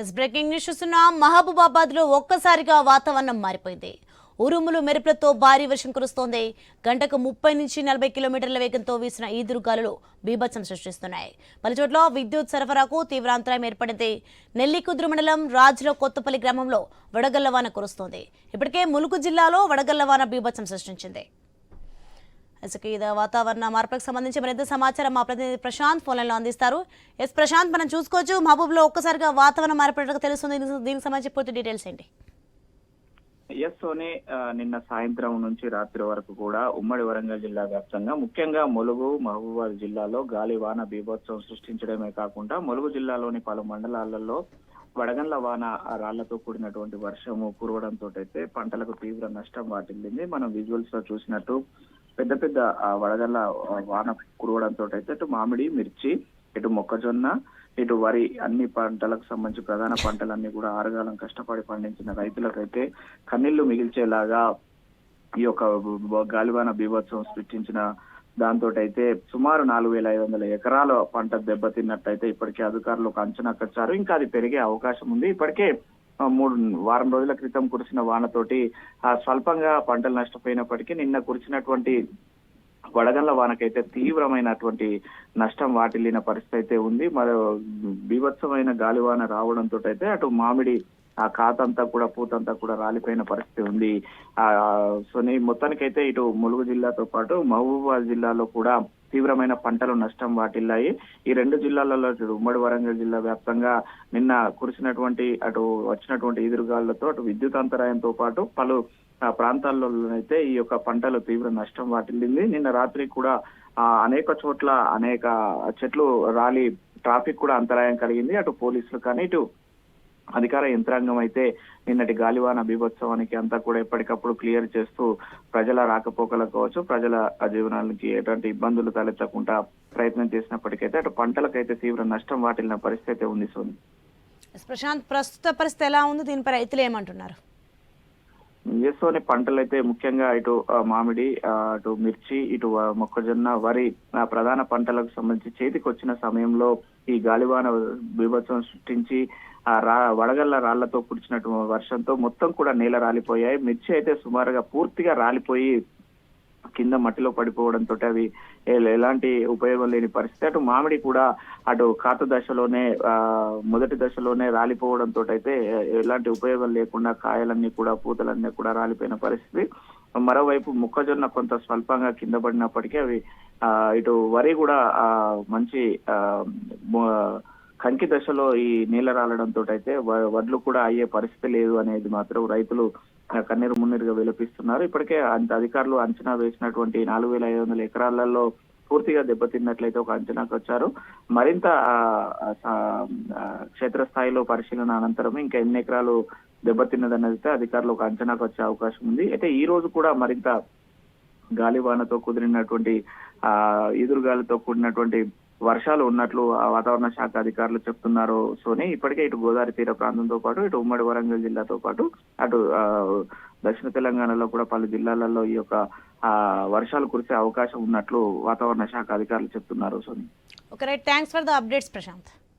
Yes breaking news చూస్తున్నాం. మహబూబాబాద్లో ఒక్కసారిగా వాతావరణం మారిపోయింది. ఉరుములు మెరుపులతో భారీ వర్షం కురుస్తోంది. గంటకు ముప్పై నుంచి నలభై కిలోమీటర్ల వేగంతో వీసిన ఈదురు గాలులు బీభత్సం సృష్టిస్తున్నాయి. పలుచోట్ల విద్యుత్ సరఫరాకు తీవ్ర అంతరాయం ఏర్పడింది. నెల్లికుదురు మండలం రాజుల కొత్తపల్లి గ్రామంలో వడగల్లవాన కురుస్తోంది. ఇప్పటికే ములుగు జిల్లాలో వడగల్లవాన బీభత్సం సృష్టించింది. అసలు ఇది వాతావరణ మార్పులకు సంబంధించి మరింత సమాచారం మా ప్రతినిధి ప్రశాంత్ ఫోన్ అందిస్తారు. ఎస్ ప్రశాంత్ మనం చూసుకోవచ్చు మహబూబ్లో ఒక్కసారిగా వాతావరణం మార్పు తెలుస్తుంది. దీనికి- సంబంధించి పూర్తి డీటెయిల్స్ ఏంటి? ఎస్ సోని నిన్న సాయంత్రం నుంచి రాత్రి వరకు కూడా ఉమ్మడి వరంగల్ జిల్లా వ్యాప్తంగా ముఖ్యంగా ములుగు మహబూబాద్ జిల్లాలో గాలి వాన బీభత్సం సృష్టించడమే కాకుండా ములుగు జిల్లాలోని పలు మండలాలలో వడగండ్ల వాన రాళ్ళతో కూడినటువంటి వర్షము కురవడంతో అయితే పంటలకు తీవ్ర నష్టం వాటిల్లింది. మనం విజువల్స్లో చూసినట్టు పెద్ద పెద్ద వడగళ్ళ వాన కురవడంతో అయితే ఇటు మామిడి మిర్చి ఇటు మొక్కజొన్న ఇటు వరి అన్ని పంటలకు సంబంధించి ప్రధాన పంటలన్నీ కూడా ఆరుగాలం కష్టపడి పండించిన రైతులకైతే కన్నీళ్ళు మిగిల్చేలాగా ఈ యొక్క గాలివాన బీభత్సం సృష్టించిన దాంతో అయితే సుమారు నాలుగు వేల ఐదు వందల ఎకరాల పంట దెబ్బతిన్నట్టయితే ఇప్పటికే అధికారులు ఒక అంచనా కచ్చారు ఇంకా అది పెరిగే అవకాశం ఉంది. ఇప్పటికే మూడు వారం రోజుల క్రితం కురిసిన వానతోటి ఆ, స్వల్పంగా పంటలు నష్టపోయినప్పటికీ నిన్న కురిసినటువంటి వడగండ్ల వానకైతే తీవ్రమైనటువంటి నష్టం వాటిల్లిన పరిస్థితి అయితే ఉంది. మరి బీభత్సమైన గాలివాన రావడంతో అయితే అటు మామిడి ఆ కాతంతా కూడా పూతంతా కూడా రాలిపోయిన పరిస్థితి ఉంది. ఆ సో నీ మొత్తానికైతే ఇటు ములుగు జిల్లాతో పాటు మహబూబాబాద్ జిల్లాలో కూడా తీవ్రమైన పంటలు నష్టం వాటిల్లాయి. ఈ రెండు జిల్లాలలో ఉమ్మడి వరంగల్ జిల్లా వ్యాప్తంగా నిన్న కురిసినటువంటి అటు వచ్చినటువంటి ఎదురుగాళ్ళతో అటు విద్యుత్ అంతరాయంతో పాటు పలు ప్రాంతాల్లోనైతే ఈ యొక్క పంటలు తీవ్ర నష్టం వాటిల్లింది. నిన్న రాత్రి కూడా ఆ అనేక చోట్ల అనేక చెట్లు రాలి ట్రాఫిక్ కూడా అంతరాయం కలిగింది. అటు పోలీసులు కానీ ఇటు అధికార యంత్రాంగం అయితే నిన్నటి గాలివాన బీభోత్సవానికి అంతా కూడా ఎప్పటికప్పుడు క్లియర్ చేస్తూ ప్రజల రాకపోకలకు కావచ్చు ప్రజల జీవనానికి ఎటువంటి ఇబ్బందులు తలెత్తకుండా ప్రయత్నం చేసినప్పటికైతే అటు పంటలకైతే తీవ్ర నష్టం వాటిల్లిన పరిస్థితి అయితే ఉంది సోని. ప్రశాంత్ ప్రస్తుత పరిస్థితి ఎలా ఉంది? దీనిపై రైతులు ఏమంటున్నారు? వేసుకొని పంటలు అయితే ముఖ్యంగా ఇటు మామిడి అటు మిర్చి ఇటు మొక్కజొన్న వరి ప్రధాన పంటలకు సంబంధించి చేతికి వచ్చిన సమయంలో ఈ గాలివాన బీభత్సం సృష్టించి ఆ రా వడగళ్ళ రాళ్ళతో కుడిచినటువంటి వర్షంతో మొత్తం కూడా నేల రాలిపోయాయి. మిర్చి అయితే సుమారుగా పూర్తిగా రాలిపోయి కింద మట్టిలో పడిపోవడంతో అవి ఎలాంటి ఉపయోగం లేని పరిస్థితి. అటు మామిడి కూడా అటు కాత దశలోనే ఆ మొదటి దశలోనే రాలిపోవడంతో అయితే ఎలాంటి ఉపయోగం లేకుండా కాయలన్నీ కూడా పూతలన్నీ కూడా రాలిపోయిన పరిస్థితి. మరోవైపు మొక్కజొన్న కొంత స్వల్పంగా కింద పడినప్పటికీ అవి ఆ ఇటు వరి కూడా ఆ మంచి ఆ కంకి దశలో ఈ నీళ్ళ రాలడంతో అయితే వ- వడ్లు కూడా అయ్యే పరిస్థితి లేదు అనేది మాత్రం రైతులు కన్నీరు మున్నీరుగా విలపిస్తున్నారు. ఇప్పటికే అంత అధికారులు అంచనా వేసినటువంటి నాలుగు వేల ఐదు వందల ఎకరాలలో పూర్తిగా దెబ్బతిన్నట్లయితే ఒక అంచనాకు వచ్చారు. మరింత క్షేత్రస్థాయిలో పరిశీలన అనంతరం ఇంకా ఎన్ని ఎకరాలు దెబ్బతిన్నదన్నది అధికారులు ఒక అంచనాకు వచ్చే అవకాశం ఉంది. అయితే ఈ రోజు కూడా మరింత గాలివానతో కుదిరినటువంటి ఆ ఎదురుగాలితో కూడినటువంటి వర్షాలు ఉన్నట్లు ఆ వాతావరణ శాఖ అధికారులు చెప్తున్నారు. సోని ఇప్పటికే ఇటు గోదావరి తీర ప్రాంతంతో పాటు ఇటు ఉమ్మడి వరంగల్ జిల్లాతో పాటు అటు దక్షిణ తెలంగాణలో కూడా పలు జిల్లాలలో ఈ యొక్క వర్షాలు కురిసే అవకాశం ఉన్నట్లు వాతావరణ శాఖ అధికారులు చెప్తున్నారు Soni. Okay right thanks for the updates Prashanth